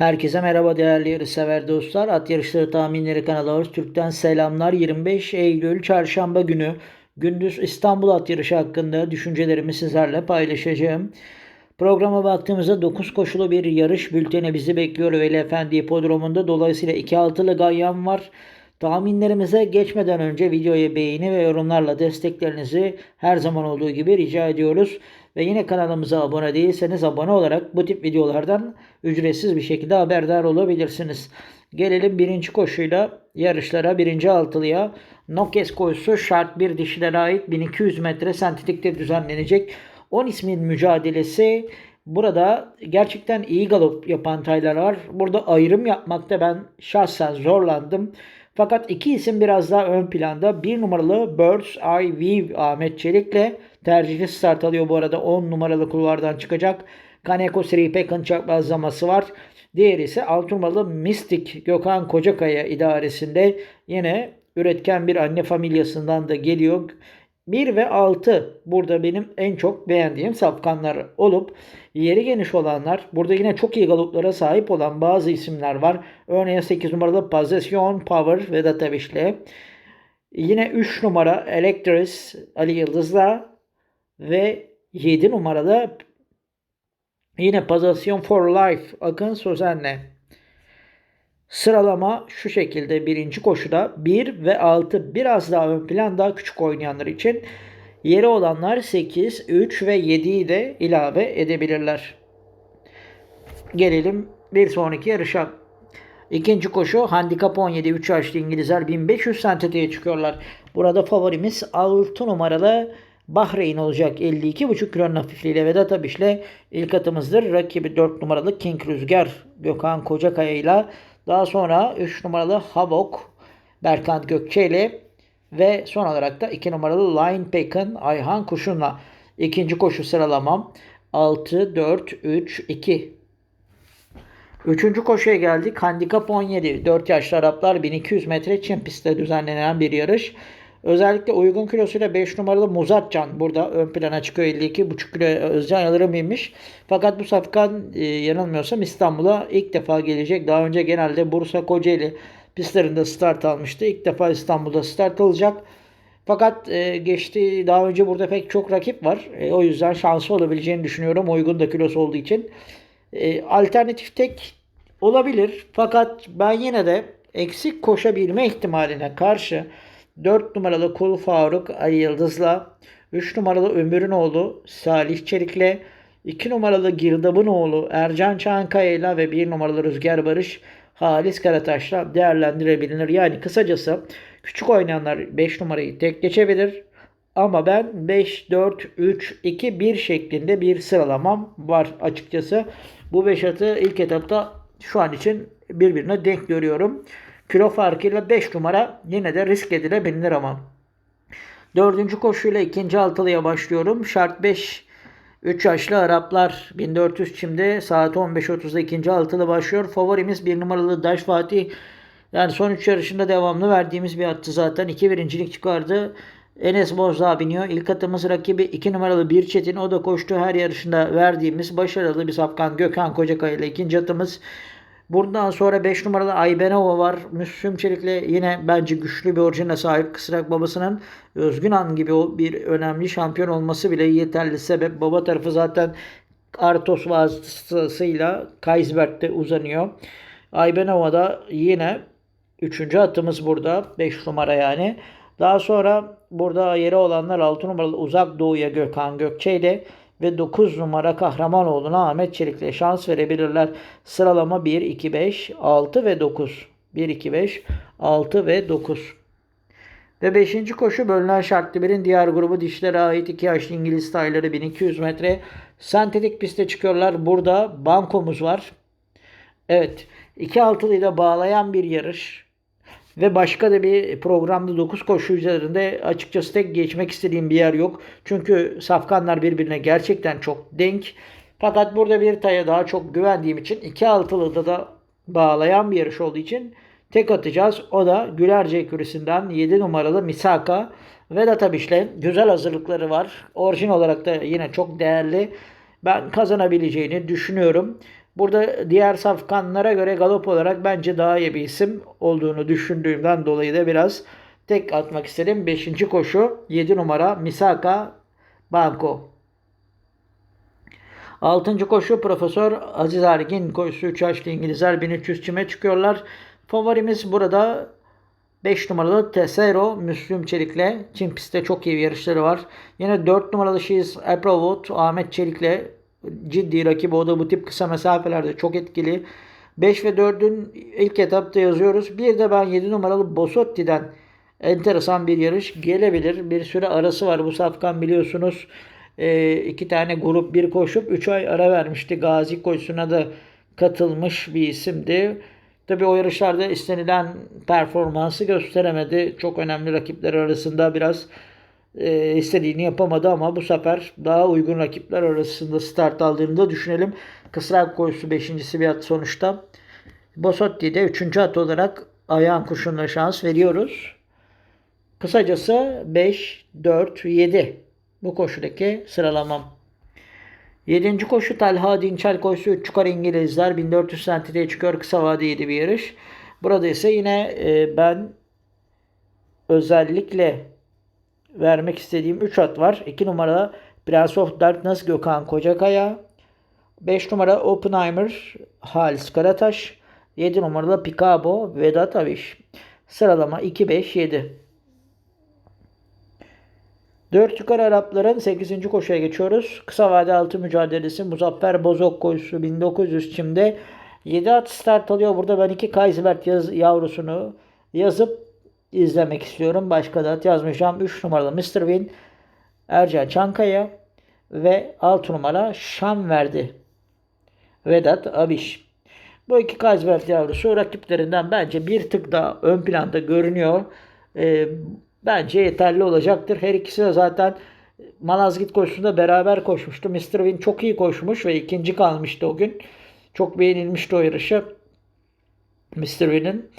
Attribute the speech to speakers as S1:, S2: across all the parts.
S1: Herkese merhaba değerli yarışsever dostlar. At Yarışları Tahminleri kanalı Ağız Türk'ten selamlar. 25 Eylül Çarşamba günü gündüz İstanbul At Yarışı hakkında düşüncelerimi sizlerle paylaşacağım. Programa baktığımızda 9 koşulu bir yarış bülteni bizi bekliyor Veli Efendi Hipodromu'nda. Dolayısıyla 2 altılı ganyan var. Tahminlerimize geçmeden önce videoyu beğeni ve yorumlarla desteklerinizi her zaman olduğu gibi rica ediyoruz. Ve yine kanalımıza abone değilseniz abone olarak bu tip videolardan ücretsiz bir şekilde haberdar olabilirsiniz. Gelelim birinci koşuyla yarışlara birinci altılıya. Nokes koşusu şart bir dişilere ait 1200 metre sentetikte düzenlenecek. 10 ismin mücadelesi Burada gerçekten iyi galop yapan taylar var. Burada ayrım yapmakta ben şahsen zorlandım. Fakat iki isim biraz daha ön planda. Bir numaralı Birds Eye View Ahmet Çelik'le tercihli start alıyor bu arada. 10 numaralı kulvardan çıkacak. Kaneko Sri Pekin çaprazlaması var. Diğeri ise 6 numaralı Mystic Gökhan Kocakaya idaresinde yine üretken bir anne familyasından da geliyor. 1 ve 6 burada benim en çok beğendiğim safkanlar olup yeri geniş olanlar burada yine çok iyi galoplara sahip olan bazı isimler var. Örneğin 8 numaralı Possession Power Vedat Aviş'le. Yine 3 numara Electris Ali Yıldız'la ve 7 numaralı yine Possession for Life Akın Sözen'le. Sıralama şu şekilde birinci koşuda 1 ve 6 biraz daha ön plan daha küçük oynayanlar için yeri olanlar 8, 3 ve 7'yi de ilave edebilirler. Gelelim bir sonraki yarışa. İkinci koşu handikap 17 3 yaşlı İngilizler 1500 sentetiğe çıkıyorlar. Burada favorimiz 6 numaralı Bahreyn olacak 52,5 kilonun hafifliğiyle Vedat Abiş'le ilk atımızdır. Rakibi 4 numaralı King Rüzgar Gökhan Kocakaya ile daha sonra 3 numaralı Havok Berkant Gökçe ile ve son olarak da 2 numaralı Line Pekin Ayhan Kuşun'la ikinci koşu sıralamam 6, 4, 3, 2. Üçüncü koşuya geldik. Handikap 17. 4 yaşlı Araplar 1200 metre Çin pistte düzenlenen bir yarış. Özellikle uygun kilosuyla 5 numaralı Muzatcan burada ön plana çıkıyor. 52,5 kilo Özcan Yıldırım. Fakat bu safkan e, yanılmıyorsam İstanbul'a ilk defa gelecek. Daha önce genelde Bursa Kocaeli pistlerinde start almıştı. İlk defa İstanbul'da start alacak. Fakat e, geçti daha önce burada pek çok rakip var. E, o yüzden şansı olabileceğini düşünüyorum. Uygun da kilosu olduğu için. E, alternatif tek olabilir. Fakat ben yine de eksik koşabilme ihtimaline karşı 4 numaralı Kul Faruk Ali Yıldız'la 3 numaralı Ömür'ün oğlu Salih Çelik'le 2 numaralı Girdab'ın oğlu Ercan Çankaya'yla ve 1 numaralı Rüzgar Barış Halis Karataş'la değerlendirebilir. Yani kısacası küçük oynayanlar 5 numarayı tek geçebilir. Ama ben 5, 4, 3, 2, 1 şeklinde bir sıralamam var açıkçası. Bu 5 atı ilk etapta şu an için birbirine denk görüyorum. Kilo farkıyla 5 numara yine de risk edilebilir ama. Dördüncü koşuyla ikinci altılıya başlıyorum. Şart 5 3 yaşlı Araplar 1400 çimde saat 15.30'da ikinci altılı başlıyor. Favorimiz bir numaralı Daş Fatih. Yani son 3 yarışında devamlı verdiğimiz bir attı zaten. 2 birincilik çıkardı. Enes Bozdağ biniyor. İlk atımız rakibi 2 numaralı Bir Çetin. O da koştu her yarışında verdiğimiz başarılı bir safkan Gökhan Kocakaya ile ikinci atımız Buradan sonra 5 numaralı Aybenova var. Müslüm Çelik'le yine bence güçlü bir orijine sahip. Kısrak babasının Özgün Han gibi bir önemli şampiyon olması bile yeterli sebep. Baba tarafı zaten Artos vasıtasıyla Kaysberg'de uzanıyor. Aybenova da yine 3. atımız burada. 5 numara yani. Daha sonra burada yeri olanlar 6 numaralı Uzak Doğu'ya Gökhan Gökçe ve 9 numara Kahramanoğlu'na Ahmet Çelik'le şans verebilirler. Sıralama 1, 2, 5, 6 ve 9. 1, 2, 5, 6 ve 9. Ve 5. koşu bölünen şartlı birin diğer grubu dişlere ait 2 yaşlı İngiliz tayları 1200 metre. Sentetik piste çıkıyorlar. Burada bankomuz var. Evet. 2 altılıyla bağlayan bir yarış. Ve başka da bir programda 9 koşu üzerinde açıkçası tek geçmek istediğim bir yer yok. Çünkü safkanlar birbirine gerçekten çok denk. Fakat burada bir taya daha çok güvendiğim için 2 altılıda da bağlayan bir yarış olduğu için tek atacağız. O da Gülerce ekürisinden 7 numaralı Misaka. Vedat Abiş'le güzel hazırlıkları var. Orijin olarak da yine çok değerli. Ben kazanabileceğini düşünüyorum. Burada diğer safkanlara göre galop olarak bence daha iyi bir isim olduğunu düşündüğümden dolayı da biraz tek atmak istedim. 5. koşu 7 numara Misaka Banko. 6. koşu Profesör Aziz Ergin koşusu 3 yaşlı İngilizler 1300 çime çıkıyorlar. Favorimiz burada 5 numaralı Tesero Müslüm Çelik'le Çin pistte çok iyi bir yarışları var. Yine 4 numaralı She's Applewood Ahmet Çelik'le ciddi rakip. O da bu tip kısa mesafelerde çok etkili. 5 ve 4'ün ilk etapta yazıyoruz. Bir de ben 7 numaralı Bosotti'den enteresan bir yarış gelebilir. Bir süre arası var. Bu safkan biliyorsunuz e, iki tane grup bir koşup 3 ay ara vermişti. Gazi koşusuna da katılmış bir isimdi. Tabi o yarışlarda istenilen performansı gösteremedi. Çok önemli rakipler arasında biraz e, istediğini yapamadı ama bu sefer daha uygun rakipler arasında start aldığını da düşünelim. Kısrak koşusu 5. bir at sonuçta. Bosotti de 3. at olarak ayağın kuşuna şans veriyoruz. Kısacası 5, 4, 7 bu koşudaki sıralamam. 7. koşu Talha Dinçer koşusu 3 yukarı İngilizler 1400 santimetreye çıkıyor kısa vadeli bir yarış. Burada ise yine e, ben özellikle vermek istediğim 3 at var. 2 numara Prince of Darkness Gökhan Kocakaya. 5 numara Oppenheimer Halis Karataş. 7 numaralı Picabo Vedat Aviş. Sıralama 2-5-7. 4 yukarı Arapların 8. koşuya geçiyoruz. Kısa vade altı mücadelesi Muzaffer Bozok koşusu 1900 çimde 7 at start alıyor. Burada ben iki Kaysbert yaz, yavrusunu yazıp izlemek istiyorum. Başka da yazmayacağım. 3 numaralı Mr. Win Ercan Çankaya ve 6 numara Şan verdi. Vedat Abiş. Bu iki Kaysbert yavrusu rakiplerinden bence bir tık daha ön planda görünüyor. Ee, bence yeterli olacaktır. Her ikisi de zaten Malazgirt koşusunda beraber koşmuştu. Mr. Win çok iyi koşmuş ve ikinci kalmıştı o gün. Çok beğenilmişti o yarışı. Mr. Win'in.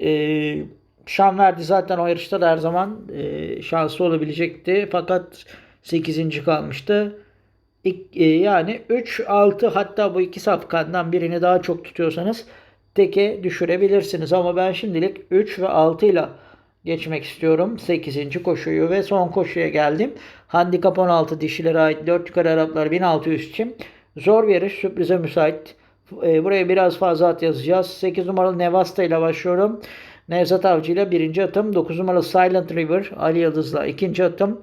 S1: Ee, Şan verdi zaten o yarışta da her zaman e, şanslı olabilecekti. Fakat 8. kalmıştı. İk, e, yani 3, 6 hatta bu iki safkandan birini daha çok tutuyorsanız teke düşürebilirsiniz. Ama ben şimdilik 3 ve 6 ile geçmek istiyorum. 8. koşuyu ve son koşuya geldim. Handikap 16 dişilere ait 4 yukarı Araplar 1600 için. Zor bir yarış sürprize müsait. E, buraya biraz fazla at yazacağız. 8 numaralı Nevasta ile başlıyorum. Nevzat Avcı ile birinci atım. 9 numaralı Silent River Ali Yıldız'la ikinci atım.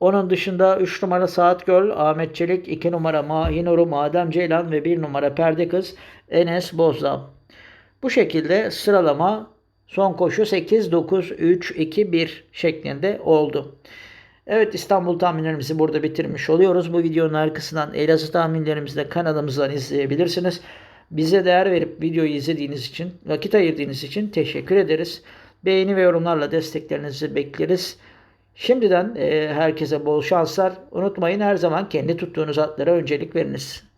S1: Onun dışında 3 numara Saat Göl, Ahmet Çelik, 2 numara Mahinoru, Madem Ceylan ve 1 numara Perde Kız Enes Bozdağ. Bu şekilde sıralama son koşu 8, 9, 3, 2, 1 şeklinde oldu. Evet İstanbul tahminlerimizi burada bitirmiş oluyoruz. Bu videonun arkasından Elazığ tahminlerimizi de kanalımızdan izleyebilirsiniz. Bize değer verip videoyu izlediğiniz için, vakit ayırdığınız için teşekkür ederiz. Beğeni ve yorumlarla desteklerinizi bekleriz. Şimdiden e, herkese bol şanslar. Unutmayın her zaman kendi tuttuğunuz atlara öncelik veriniz.